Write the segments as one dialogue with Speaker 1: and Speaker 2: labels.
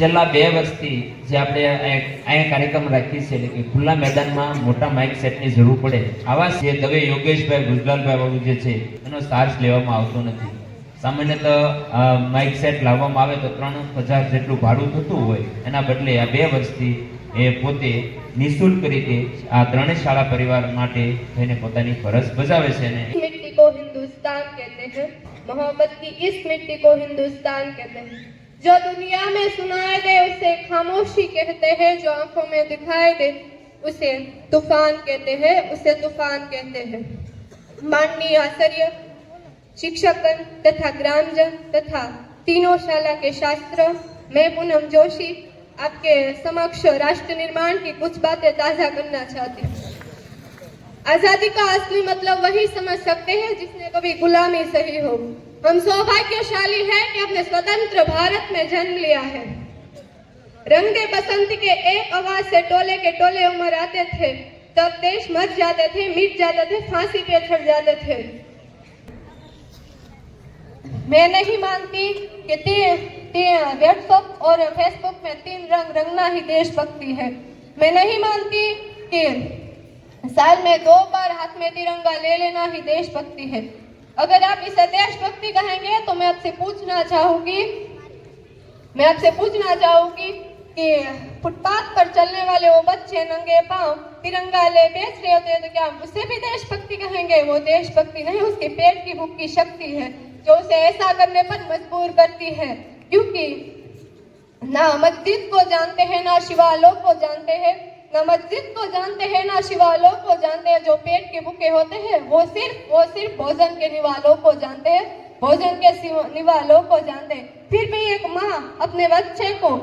Speaker 1: છેલ્લા બે વર્ષથી જે આપણે અહીંયા અહીંયા કાર્યક્રમ રાખીએ છીએ એટલે કે ખુલ્લા મેદાનમાં મોટા માઇક સેટની જરૂર પડે આવા જે દવે યોગેશભાઈ ગુજરાલભાઈ બાબુ જે છે એનો ચાર્જ લેવામાં આવતો નથી સામાન્યતઃ અ, માઇક સેટ લાવવામાં આવે તો ત્રણ હજાર જેટલું ભાડું થતું હોય એના બદલે આ બે વર્ષથી એ પોતે નિઃશુલ્ક રીતે આ ત્રણેય શાળા પરિવાર માટે થઈને પોતાની ફરજ બજાવે છે અને
Speaker 2: इस मिट्टी को हिंदुस्तान कहते हैं मोहब्बत की इस मिट्टी को हिंदुस्तान कहते हैं जो दुनिया में सुनाए दे उसे खामोशी कहते हैं, जो आँखों में दिखाई दे उसे तूफ़ान कहते हैं, उसे तूफ़ान कहते हैं। माननीय आचार्य, शिक्षकगण तथा ग्रामजन तथा तीनों शाला के शास्त्र, मैं पूनम जोशी, आपके समक्ष राष्ट्र निर्माण की कुछ बातें ताज़ा करना चाहती हूँ। आज़ादी का असली मतलब वही समझ सकते हैं जिसने कभी गुलामी सही हो। हम सौभाग्यशाली हैं कि अपने स्वतंत्र भारत में जन्म लिया है। रंगे बसंत के एक आवाज़ से टोले के टोले उमर आते थे, तब देश मर जाते थे, मिट जाते थे, फांसी पे चढ़ जाते थे। मैं नहीं मानती कि व्हाट्सएप और फेसबुक में तीन रंग रंगना ही देशभक्ति है। मैं नहीं मानती कि साल में दो बार हाथ में तिरंगा ले लेना ही देशभक्ति है। अगर आप इसे देशभक्ति कहेंगे तो मैं आपसे पूछना चाहूँगी, मैं आपसे पूछना चाहूँगी कि फुटपाथ पर चलने वाले वो बच्चे नंगे पाँव, तिरंगा ले बेच रहे होते हैं तो क्या उसे भी देशभक्ति कहेंगे? वो देशभक्ति नहीं, उसके पेट की भूख की शक्ति है, जो उसे ऐसा करने पर मजबूर करती है। क्योंकि ना मस्जिद को जानते हैं, ना शिवालों को जानते हैं ना मस्जिद को जानते हैं ना शिवालों को जानते हैं, जो पेट के भूखे होते हैं, वो सिर्फ़ वो सिर्फ़ भोजन के निवालों को जानते हैं, भोजन के निवालों को जानते हैं। फिर भी एक माँ अपने बच्चे को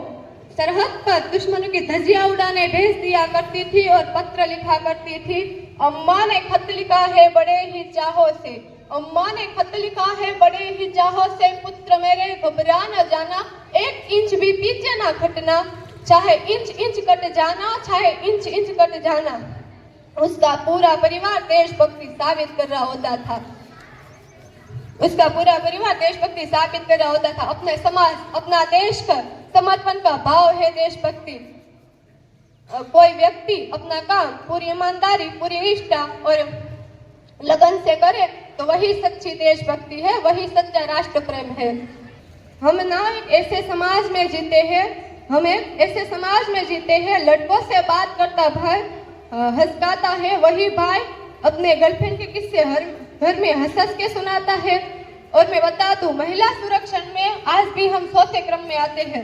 Speaker 2: सरहद पर दुश्मनों की धजिया उड़ाने भेज दिया करती थी और पत्र लिखा करती थी, अम्मा ने खत लिखा है बड़े ही चाहों से, अम्मा ने खत लिखा है बड़े ही चाहों से, पुत्र मेरे घबरा न जाना, एक इंच भी पीछे ना हटना चाहे इंच इंच कट जाना, चाहे इंच इंच कट जाना, उसका पूरा परिवार देशभक्ति साबित कर रहा होता था। उसका पूरा परिवार देशभक्ति साबित कर रहा होता था। अपने समाज, अपना देश का समर्पण का भाव है देशभक्ति। कोई व्यक्ति अपना काम पूरी ईमानदारी, पूरी निष्ठा और लगन से करे तो वही सच्ची देशभक्ति है, वही सच्चा राष्ट्र प्रेम है। हम ना ऐसे समाज में जीते हैं हम ऐसे समाज में जीते हैं, लड़कों से बात करता भाई हंसकाता है, वही भाई अपने गर्लफ्रेंड के किस्से हर, घर में हंस हंस के सुनाता है। और मैं बता दूँ, महिला सुरक्षण में आज भी हम चौथे क्रम में आते हैं।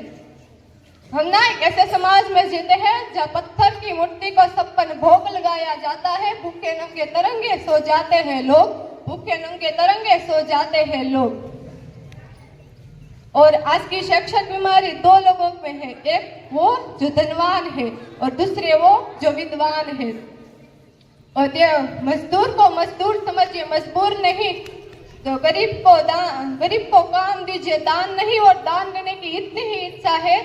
Speaker 2: हम ना एक ऐसे समाज में जीते हैं, जहाँ पत्थर की मूर्ति को सपन भोग लगाया जाता है, भूखे नंगे तरंगे सो जाते हैं लोग, भूखे नंगे तरंगे सो जाते हैं लोग। और आज की शैक्षिक बीमारी दो लोगों में है। एक वो जो धनवान है और दूसरे वो जो विद्वान है। और ये मजदूर को मजदूर समझिए, मजबूर नहीं। तो गरीब को दान, गरीब को काम दीजिए, दान नहीं और दान देने की इतनी ही इच्छा है।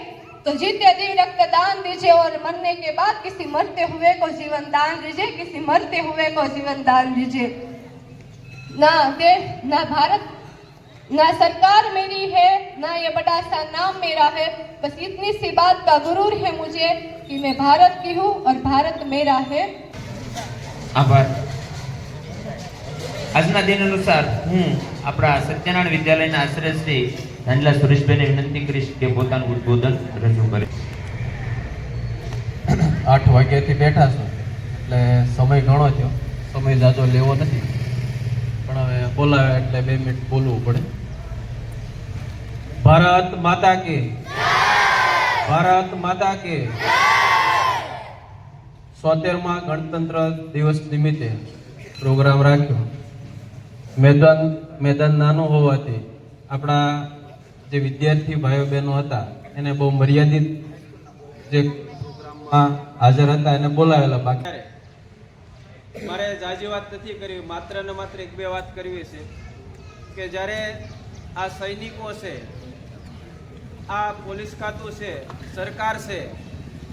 Speaker 2: तो जीते जी रक्तदान दीजिए और मरने के बाद किसी मरते हुए को जीवन दान दीजिए, किसी मरते हुए को जीवन दान दीजिए। ना ना भारत ना सरकार मेरी है ना ये बड़ा सा नाम मेरा है बस इतनी सी बात का गुरूर है मुझे कि मैं भारत की हूँ और भारत मेरा है
Speaker 1: આભાર આજના દિન અનુસાર હું આપણા સત્યનારાયણ વિદ્યાલયના આશ્રય શ્રી ધાનલા સુરેશભાઈને વિનંતી કરીશ કે પોતાનું ઉદ્બોધન રજૂ કરે
Speaker 3: આઠ વાગ્યાથી બેઠા છો એટલે સમય ઘણો થયો સમય જાજો લેવો નથી પણ હવે બોલાવે એટલે બે મિનિટ બોલવું પડે. ભારત માતા કે ભારત માતા કે સોતેરમાં ગણતંત્ર દિવસ નિમિત્તે પ્રોગ્રામ રાખ્યો. મેદાન મેદાન નાનું હોવાથી આપણા જે વિદ્યાર્થી ભાઈઓ બહેનો હતા, એને બહુ મર્યાદિત જે પ્રોગ્રામમાં હાજર હતા, એને બોલાવેલા બાકી.
Speaker 4: મારે જાજી વાત નથી કરવી, માત્ર ને માત્ર એક બે વાત કરવી છે કે જ્યારે આ સૈનિકો છે, આ પોલીસ ખાતું છે, સરકાર છે,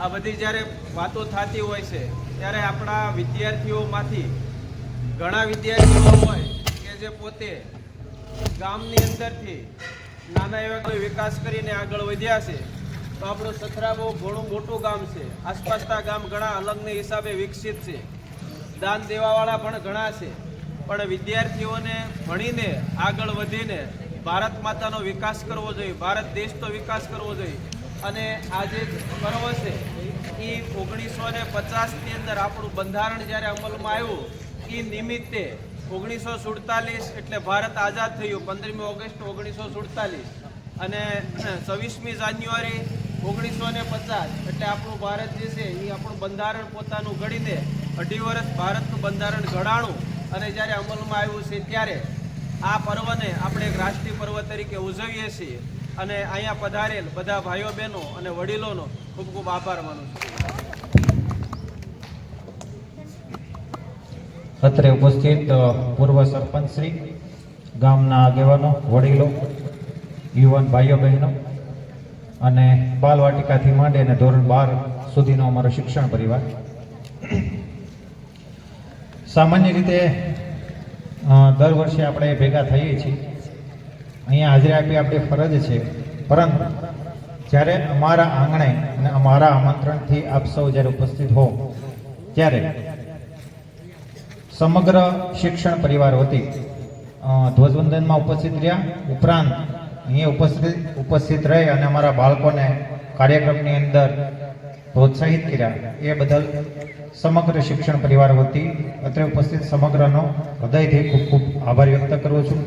Speaker 4: આ બધી જ્યારે વાતો થતી હોય છે, ત્યારે આપણા વિદ્યાર્થીઓમાંથી ઘણા વિદ્યાર્થીઓ હોય કે જે પોતે ગામની અંદરથી નાના એવા કોઈ વિકાસ કરીને આગળ વધ્યા છે, તો આપણું સથરા બહુ ઘણું મોટું ગામ છે. આસપાસના ગામ ઘણા અલગને હિસાબે વિકસિત છે. દાન દેવાવાળા પણ ઘણા છે. પણ વિદ્યાર્થીઓને ભણીને આગળ વધીને ભારત માતાનો વિકાસ કરવો જોઈએ, ભારત દેશનો વિકાસ કરવો જોઈએ. અને આ જે પર્વ છે. એ ઓગણીસો ને પચાસની અંદર આપણું બંધારણ જ્યારે અમલમાં આવ્યું એ નિમિત્તે ઓગણીસો સુડતાલીસ એટલે ભારત આઝાદ થયું, પંદરમી ઓગસ્ટ ઓગણીસો સુડતાલીસ. અને છવ્વીસમી જાન્યુઆરી ઓગણીસો ને પચાસ. એટલે આપણું ભારત જે છે એ આપણું બંધારણ પોતાનું ઘડીને અઢી વર્ષ ભારતનું બંધારણ ઘડાણું અને જ્યારે અમલમાં આવ્યું છે ત્યારે આ પર્વને આપણે એક રાષ્ટ્રીય પર્વ તરીકે ઉજવીએ છીએ. અને અહીંયા પધારેલ બધા ભાઈઓ બહેનો અને વડીલોનો ખૂબ ખૂબ આભાર માનું છું.
Speaker 5: અત્રે ઉપસ્થિત પૂર્વ સરપંચ શ્રી, ગામના આગેવાનો, વડીલો, યુવાન ભાઈઓ બહેનો અને બાલવાટિકાથી માંડી અને ધોરણ બાર સુધીનો અમારો શિક્ષણ પરિવાર. સામાન્ય રીતે દર વર્ષે આપણે ભેગા થઈએ છીએ. અહીંયા હાજરી આપી આપણી ફરજ છે. પરંતુ, જ્યારે અમારા આંગણે અને અમારા આમંત્રણથી આપ સૌ જ્યારે ઉપસ્થિત હો ત્યારે સમગ્ર શિક્ષણ પરિવાર વતી ધ્વજવંદનમાં ઉપસ્થિત રહ્યા. ઉપરાંત, અહીંયા ઉપસ્થિત ઉપસ્થિત રહી અને અમારા બાળકોને કાર્યક્રમની અંદર પ્રોત્સાહિત કર્યા. એ બદલ સમગ્ર શિક્ષણ પરિવાર વતી અત્રે ઉપસ્થિત સમગ્રનો હૃદયથી ખૂબ ખૂબ આભાર વ્યક્ત કરું છું.